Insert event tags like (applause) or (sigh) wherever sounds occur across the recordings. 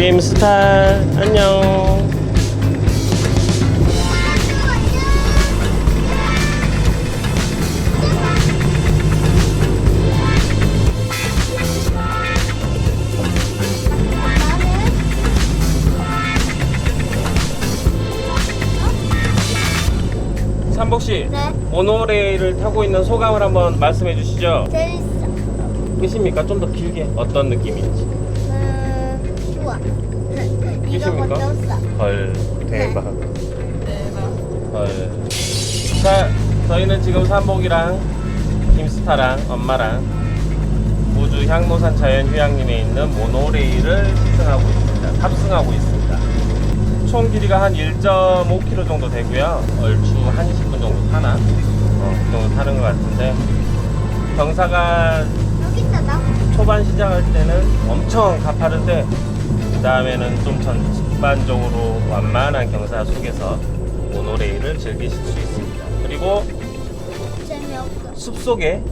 김스타 안녕. 삼복 씨, 네. 모노레일을 타고 있는 소감을 한번 말씀해 주시죠. 재밌어. 끝입니까? 좀 더 길게 어떤 느낌인지. 음, 좋아. 이거? 먼저 써. 헐 대박. 대박. 헐. 자, 저희는 지금 삼복이랑 김스타랑 엄마랑 우주 향로산 자연휴양림에 있는 모노레일을 시승하고 있습니다. 탑승하고 있습니다. 총 길이가 한 1.5km 정도 되고요. 얼추 한 20분 정도 타나? 어, 그 정도 타는 것 같은데 경사가 여기. 초반 시작할 때는 엄청 가파른데 그 다음에는 좀 전반적으로 완만한 경사 속에서 모노레일을 즐기실 수 있습니다. 그리고 재미없어. 숲속에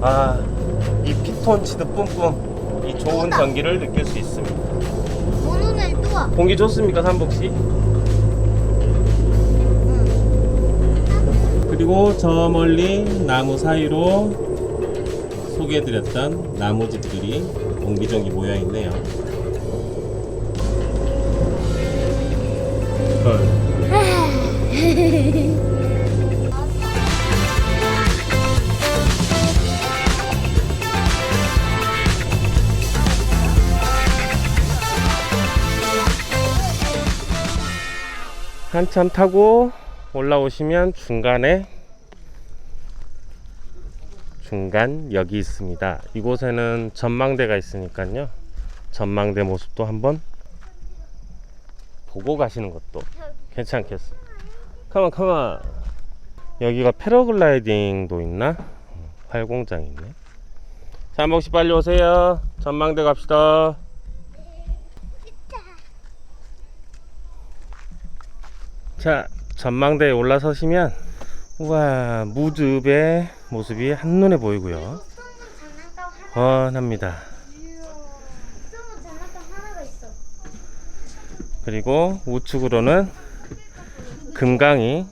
아이 피톤치드 뿜뿜 이 좋은. 전기를 느낄 수 있습니다. 모노를 또 와. 공기 좋습니까 삼복 씨? 응. 그리고 저 멀리 나무 사이로 소개해드렸던 나무집들이 옹기종기 모여 있네요. (laughs) 한참 타고 올라오시면 중간에 중간 역이 있습니다. 이곳에는 전망대가 있으니까요. 전망대 모습도 한번 보고 가시는 것도 괜찮겠습니다. 가만 가만 여기가 패러글라이딩도 있나? 활공장이 있네. 자, 한 번씩 빨리 오세요. 전망대 갑시다. 자, 전망대에 올라서시면 우와 무즙의 모습이 한눈에 보이고요. 환합니다. 수영은 장난감 하나가 있어. 그리고 우측으로는 금강이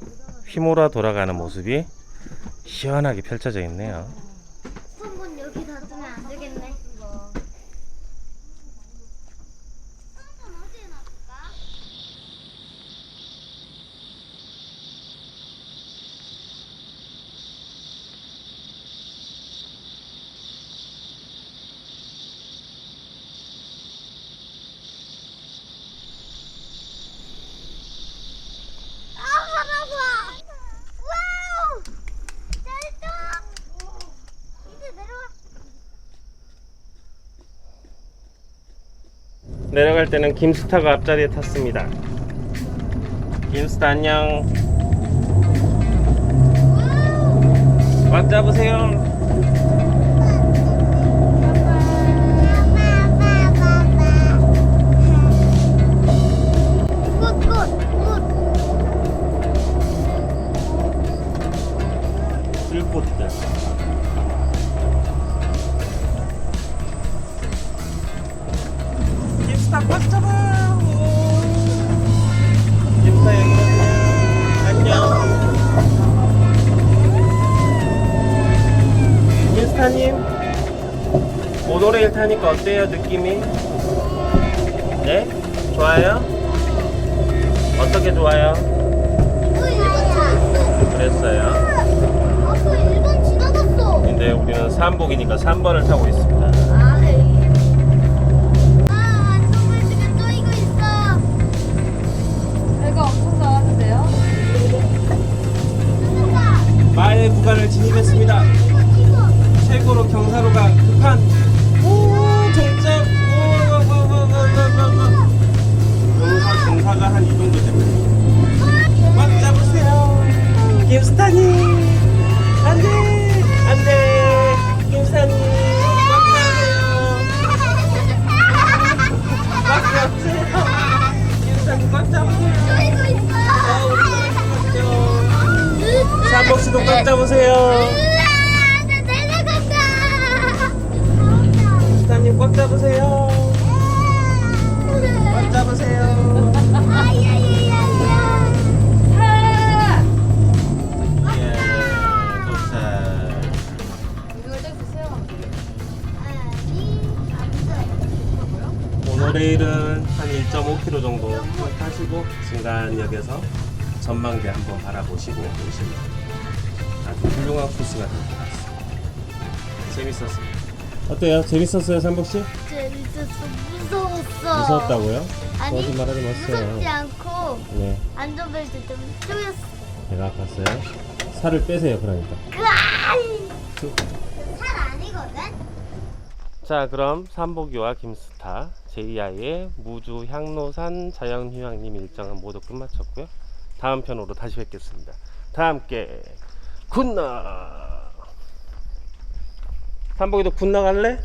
휘몰아 돌아가는 모습이 시원하게 펼쳐져 있네요. 손문 여기 놔두면 안 되겠네. 손문 어디에 놔둘까? 아, 하나봐! 와우! 짤떡! 이제 내려와. 내려갈 때는 김스타가 앞자리에 탔습니다. 김스타 안녕. 꽉 잡으세요. 들꽃들. 김스타 타니까 어때요 느낌이? 네? 좋아요? 어떻게 좋아요? 그랬어요. 아빠 1번 지나갔어. 근데 우리는 3복이니까 3번을 타고 있습니다. 스타님. 안돼 안돼 꽉 잡으세요. 꽉 잡으세요. 김스타님 꽉 잡으세요. 쪼이고 있어. 아 우리 꽉 삼복 씨도 꽉 잡으세요. 으아, 나 내려간다. 김스타님 꽉 잡으세요. 정도 타시고 중간역에서 전망대 한번 바라보시고 오시면 아주 훌륭한 코스가 될 것 같습니다. 재밌었습니다. 어때요? 재밌었어요, 삼복 씨? 재밌었어. 무서웠어. 무서웠다고요? 아니, 거짓말하지 마세요. 무섭지 않고 네, 안전벨트 좀 쪼였어. 배가 아팠어요. 살을 빼세요, 그러니까. 살 아니거든? 자 그럼 삼복이와 김스타 제이아의 무주 향로산 자연휴양림 일정은 모두 끝마쳤고요. 다음 편으로 다시 뵙겠습니다. 다 함께 굿나! 삼복이도 굿나 갈래?